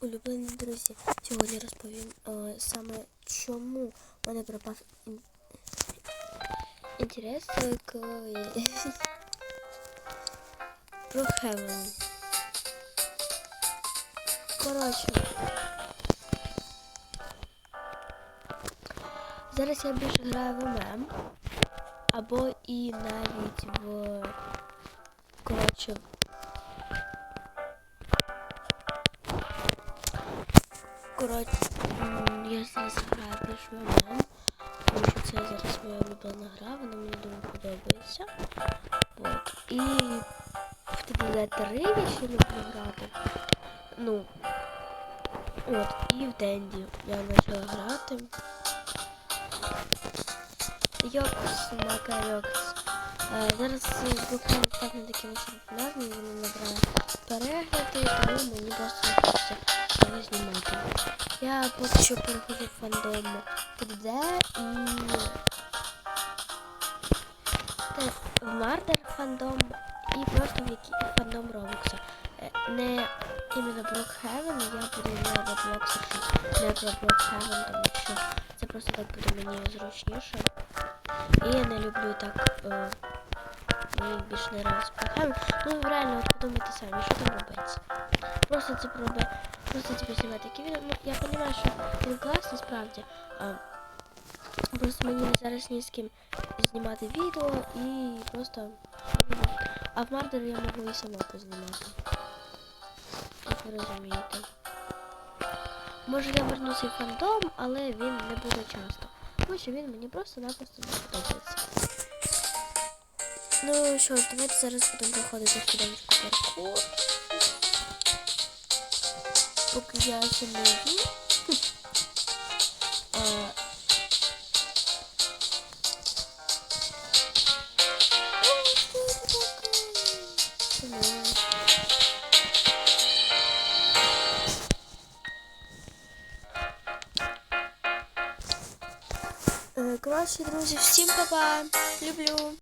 улюблені друзі. Сьогодні розповім е, саме чому мене пропав ін... інтерес к Brookhaven. Коротше. Зараз я більше граю в ММ. Або і навіть в коротше. Коротше, я зараз граю в ММ, тому що це зараз моя улюблена гра, вона мені дуже подобається. От. І в ТДД-3 я ще люблю грати. Ну, от, і в Денді я почала грати. Йокс, Макарьокс. Е, Зараз буквально став не таким уж популярним, він набирає перегляди, тому мені просто не хочеться його знімати. Я поки що переходжу в фандом ТДД і те- в Мардер фандом і просто в фандом Робокса. Е, Не іменно Брокхевен, я буду на Roblox, не про Брокхевен, тому що це просто так буде мені зручніше. І я не люблю так. Е, мені більше не нравиться Брокхевен. Ну реально от подумайте самі, що там робиться. Просто це проби, просто типу знімати такі відео. Ну, я розумію, що він класний справді. А, просто мені зараз ні з ким знімати відео і просто. А в Мардер я можу і сама познімати. Як ви розумієте. Може я вернуся в фандом, але він не буде часто. Тому що він мені просто-напросто не подобається. Ну що ж, давайте зараз будемо проходити студентську паркур. Поки я ще не йду. Е, Е, Коротше, друзі, всім па-па. Люблю.